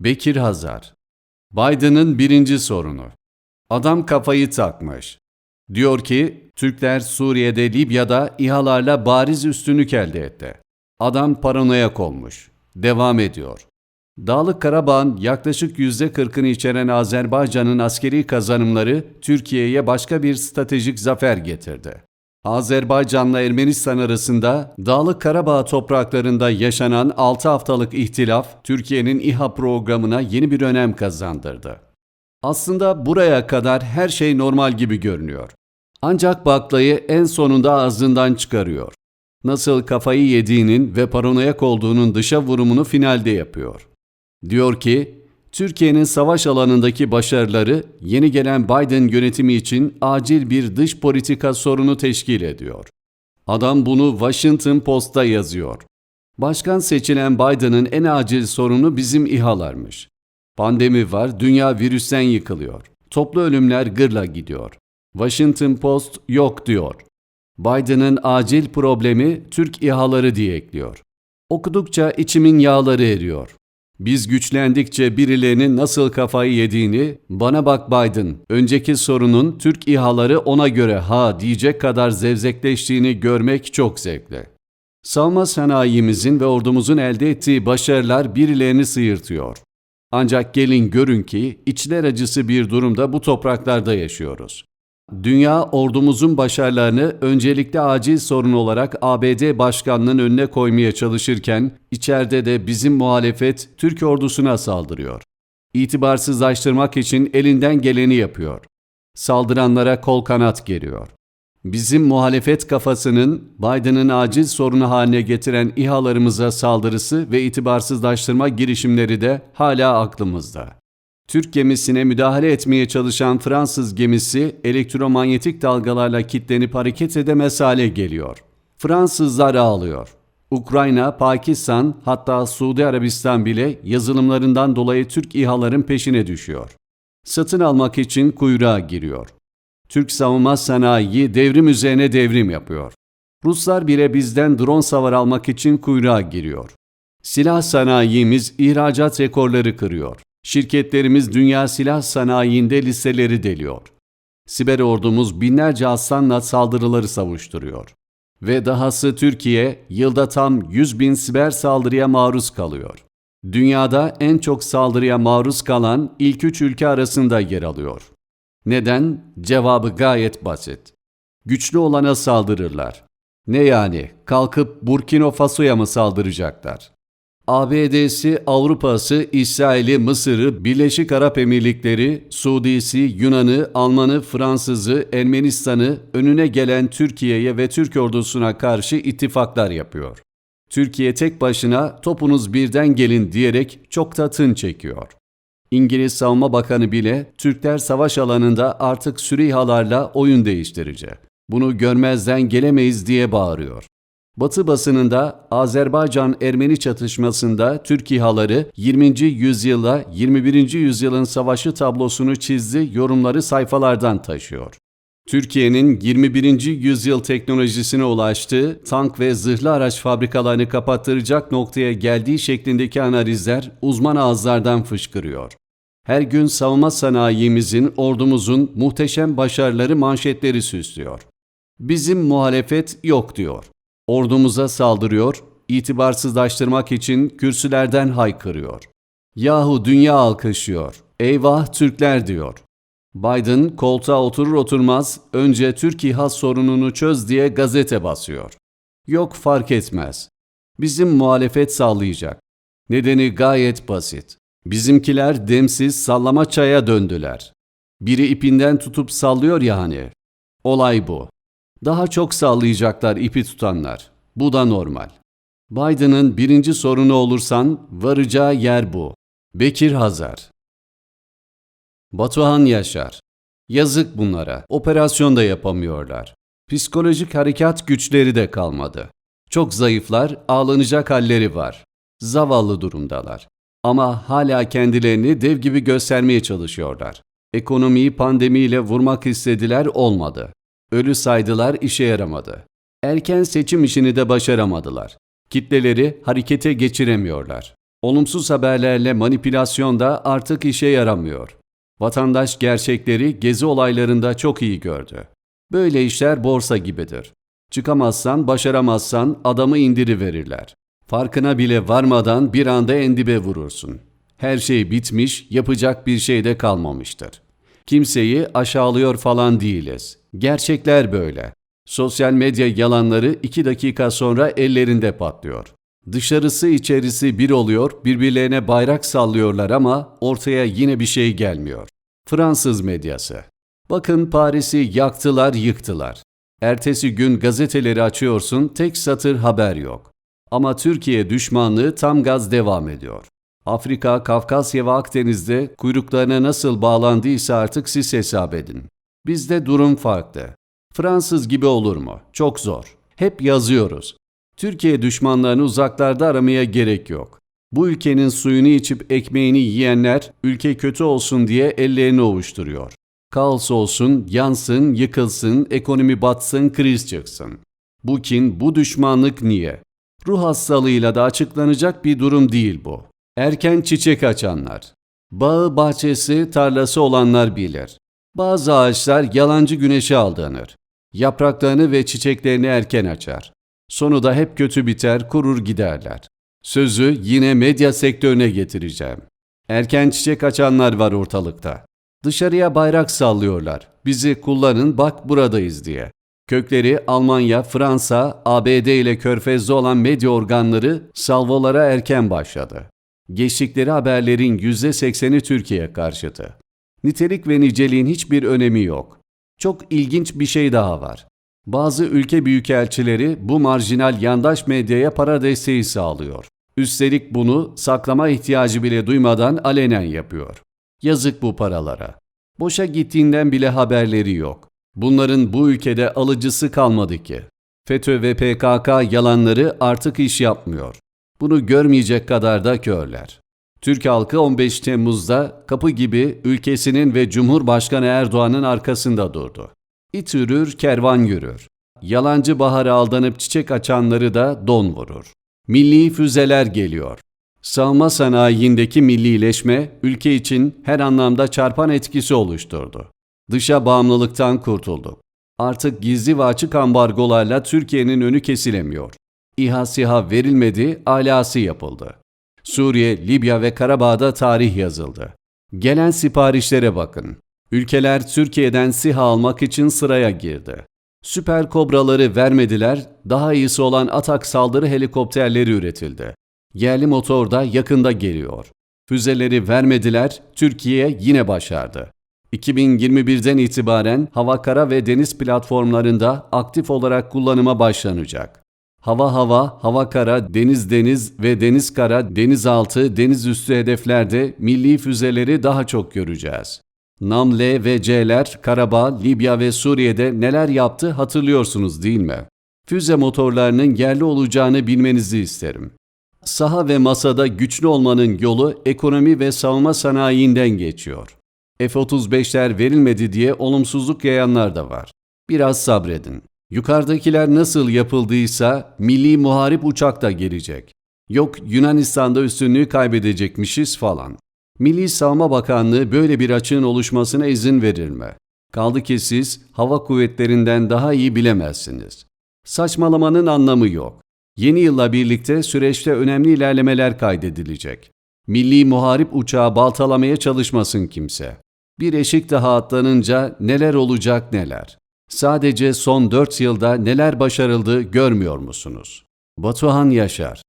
Bekir Hazar Biden'ın birinci sorunu. Adam kafayı takmış. Diyor ki Türkler Suriye'de Libya'da İHA'larla bariz üstünlük elde etti. Adam paranoyak olmuş. Devam ediyor. Dağlık Karabağ'ın yaklaşık %40'ını içeren Azerbaycan'ın askeri kazanımları Türkiye'ye başka bir stratejik zafer getirdi. Azerbaycan'la Ermenistan arasında Dağlık Karabağ topraklarında yaşanan 6 haftalık ihtilaf Türkiye'nin İHA programına yeni bir önem kazandırdı. Aslında buraya kadar her şey normal gibi görünüyor. Ancak baklayı en sonunda ağzından çıkarıyor. Nasıl kafayı yediğinin ve paranoyak olduğunun dışa vurumunu finalde yapıyor. Diyor ki, Türkiye'nin savaş alanındaki başarıları yeni gelen Biden yönetimi için acil bir dış politika sorunu teşkil ediyor. Adam bunu Washington Post'ta yazıyor. Başkan seçilen Biden'ın en acil sorunu bizim İHA'larmış. Pandemi var, dünya virüsten yıkılıyor. Toplu ölümler gırla gidiyor. Washington Post yok diyor. Biden'ın acil problemi Türk İHA'ları diye ekliyor. Okudukça içimin yağları eriyor. Biz güçlendikçe birilerinin nasıl kafayı yediğini, bana bak Biden, önceki sorunun Türk İHA'ları ona göre ha diyecek kadar zevzekleştiğini görmek çok zevkli. Savunma sanayimizin ve ordumuzun elde ettiği başarılar birilerini sıyırtıyor. Ancak gelin görün ki içler acısı bir durumda bu topraklarda yaşıyoruz. Dünya ordumuzun başarılarını öncelikle acil sorun olarak ABD başkanının önüne koymaya çalışırken içeride de bizim muhalefet Türk ordusuna saldırıyor. İtibarsızlaştırmak için elinden geleni yapıyor. Saldıranlara kol kanat geriyor. Bizim muhalefet kafasının Biden'ın acil sorunu haline getiren İHA'larımıza saldırısı ve itibarsızlaştırma girişimleri de hala aklımızda. Türk gemisine müdahale etmeye çalışan Fransız gemisi elektromanyetik dalgalarla kitlenip hareket edemez hale geliyor. Fransızlar ağlıyor. Ukrayna, Pakistan hatta Suudi Arabistan bile yazılımlarından dolayı Türk İHA'ların peşine düşüyor. Satın almak için kuyruğa giriyor. Türk savunma sanayi devrim üzerine devrim yapıyor. Ruslar bile bizden drone savar almak için kuyruğa giriyor. Silah sanayimiz ihracat rekorları kırıyor. Şirketlerimiz dünya silah sanayinde listeleri deliyor. Siber ordumuz binlerce aslanla saldırıları savuşturuyor. Ve dahası Türkiye yılda tam 100 bin siber saldırıya maruz kalıyor. Dünyada en çok saldırıya maruz kalan ilk üç ülke arasında yer alıyor. Neden? Cevabı gayet basit. Güçlü olana saldırırlar. Ne yani? Kalkıp Burkina Faso'ya mı saldıracaklar? ABD'si, Avrupa'sı, İsrail'i, Mısır'ı, Birleşik Arap Emirlikleri, Suudisi, Yunan'ı, Alman'ı, Fransız'ı, Ermenistan'ı önüne gelen Türkiye'ye ve Türk ordusuna karşı ittifaklar yapıyor. Türkiye tek başına topunuz birden gelin diyerek çok da tın çekiyor. İngiliz Savunma Bakanı bile Türkler savaş alanında artık Süreyhalarla oyun değiştirecek. Bunu görmezden gelemeyiz diye bağırıyor. Batı basınında Azerbaycan-Ermeni çatışmasında Türk İHA'ları 20. yüzyıla 21. yüzyılın savaşı tablosunu çizdi yorumları sayfalardan taşıyor. Türkiye'nin 21. yüzyıl teknolojisine ulaştığı tank ve zırhlı araç fabrikalarını kapattıracak noktaya geldiği şeklindeki analizler uzman ağızlardan fışkırıyor. Her gün savunma sanayimizin, ordumuzun muhteşem başarıları manşetleri süslüyor. Bizim muhalefet yok diyor. Ordumuza saldırıyor, itibarsızlaştırmak için kürsülerden haykırıyor. Yahu dünya alkışlıyor. Eyvah Türkler diyor. Biden koltuğa oturur oturmaz önce Türk İHA sorununu çöz diye gazete basıyor. Yok fark etmez. Bizim muhalefet sağlayacak. Nedeni gayet basit. Bizimkiler demsiz sallama çaya döndüler. Biri ipinden tutup sallıyor ya hani. Olay bu. Daha çok sallayacaklar ipi tutanlar. Bu da normal. Biden'ın birinci sorunu olursan varacağı yer bu. Bekir Hazar Batuhan Yaşar Yazık bunlara. Operasyon da yapamıyorlar. Psikolojik harekat güçleri de kalmadı. Çok zayıflar, ağlanacak halleri var. Zavallı durumdalar. Ama hala kendilerini dev gibi göstermeye çalışıyorlar. Ekonomiyi pandemiyle vurmak istediler olmadı. Ölü saydılar işe yaramadı. Erken seçim işini de başaramadılar. Kitleleri harekete geçiremiyorlar. Olumsuz haberlerle manipülasyon da artık işe yaramıyor. Vatandaş gerçekleri gezi olaylarında çok iyi gördü. Böyle işler borsa gibidir. Çıkamazsan, başaramazsan adamı indiriverirler. Farkına bile varmadan bir anda endibe vurursun. Her şey bitmiş, yapacak bir şey de kalmamıştır. Kimseyi aşağılıyor falan değiliz. Gerçekler böyle. Sosyal medya yalanları iki dakika sonra ellerinde patlıyor. Dışarısı içerisi bir oluyor, birbirlerine bayrak sallıyorlar ama ortaya yine bir şey gelmiyor. Fransız medyası. Bakın Paris'i yaktılar, yıktılar. Ertesi gün gazeteleri açıyorsun, tek satır haber yok. Ama Türkiye düşmanlığı tam gaz devam ediyor. Afrika, Kafkasya ve Akdeniz'de kuyruklarına nasıl bağlandıysa artık siz hesap edin. Bizde durum farklı. Fransız gibi olur mu? Çok zor. Hep yazıyoruz. Türkiye düşmanlarını uzaklarda aramaya gerek yok. Bu ülkenin suyunu içip ekmeğini yiyenler ülke kötü olsun diye ellerini ovuşturuyor. Kaos olsun, yansın, yıkılsın, ekonomi batsın, kriz çıksın. Bu kin, bu düşmanlık niye? Ruh hastalığıyla da açıklanacak bir durum değil bu. Erken çiçek açanlar. Bağı, bahçesi, tarlası olanlar bilir. Bazı ağaçlar yalancı güneşe aldanır. Yapraklarını ve çiçeklerini erken açar. Sonu da hep kötü biter, kurur giderler. Sözü yine medya sektörüne getireceğim. Erken çiçek açanlar var ortalıkta. Dışarıya bayrak sallıyorlar. Bizi kullanın bak buradayız diye. Kökleri Almanya, Fransa, ABD ile körfezde olan medya organları salvolara erken başladı. Geçtikleri haberlerin %80'i Türkiye karşıtı. Nitelik ve niceliğin hiçbir önemi yok. Çok ilginç bir şey daha var. Bazı ülke büyükelçileri bu marjinal yandaş medyaya para desteği sağlıyor. Üstelik bunu saklama ihtiyacı bile duymadan alenen yapıyor. Yazık bu paralara. Boşa gittiğinden bile haberleri yok. Bunların bu ülkede alıcısı kalmadı ki. FETÖ ve PKK yalanları artık iş yapmıyor. Bunu görmeyecek kadar da körler. Türk halkı 15 Temmuz'da kapı gibi ülkesinin ve Cumhurbaşkanı Erdoğan'ın arkasında durdu. İt ürür, kervan yürür. Yalancı bahara aldanıp çiçek açanları da don vurur. Milli füzeler geliyor. Savunma sanayindeki millileşme ülke için her anlamda çarpan etkisi oluşturdu. Dışa bağımlılıktan kurtulduk. Artık gizli ve açık ambargolarla Türkiye'nin önü kesilemiyor. İHA SİHA verilmedi, alası yapıldı. Suriye, Libya ve Karabağ'da tarih yazıldı. Gelen siparişlere bakın. Ülkeler Türkiye'den SİHA almak için sıraya girdi. Süper Kobraları vermediler, daha iyisi olan Atak saldırı helikopterleri üretildi. Yerli motor da yakında geliyor. Füzeleri vermediler, Türkiye yine başardı. 2021'den itibaren hava kara ve deniz platformlarında aktif olarak kullanıma başlanacak. Hava hava, hava kara, deniz deniz ve deniz kara, denizaltı, deniz üstü hedeflerde milli füzeleri daha çok göreceğiz. NAM L ve C'ler Karabağ, Libya ve Suriye'de neler yaptı hatırlıyorsunuz değil mi? Füze motorlarının yerli olacağını bilmenizi isterim. Saha ve masada güçlü olmanın yolu ekonomi ve savunma sanayiinden geçiyor. F-35'ler verilmedi diye olumsuzluk yayanlar da var. Biraz sabredin. Yukarıdakiler nasıl yapıldıysa milli muharip uçak da gelecek. Yok Yunanistan'da üstünlüğü kaybedecekmişiz falan. Milli Savunma Bakanlığı böyle bir açığın oluşmasına izin verir mi? Kaldı ki siz hava kuvvetlerinden daha iyi bilemezsiniz. Saçmalamanın anlamı yok. Yeni yılla birlikte süreçte önemli ilerlemeler kaydedilecek. Milli muharip uçağı baltalamaya çalışmasın kimse. Bir eşik daha atlanınca neler olacak neler. Sadece son 4 yılda neler başarıldı görmüyor musunuz? Batuhan Yaşar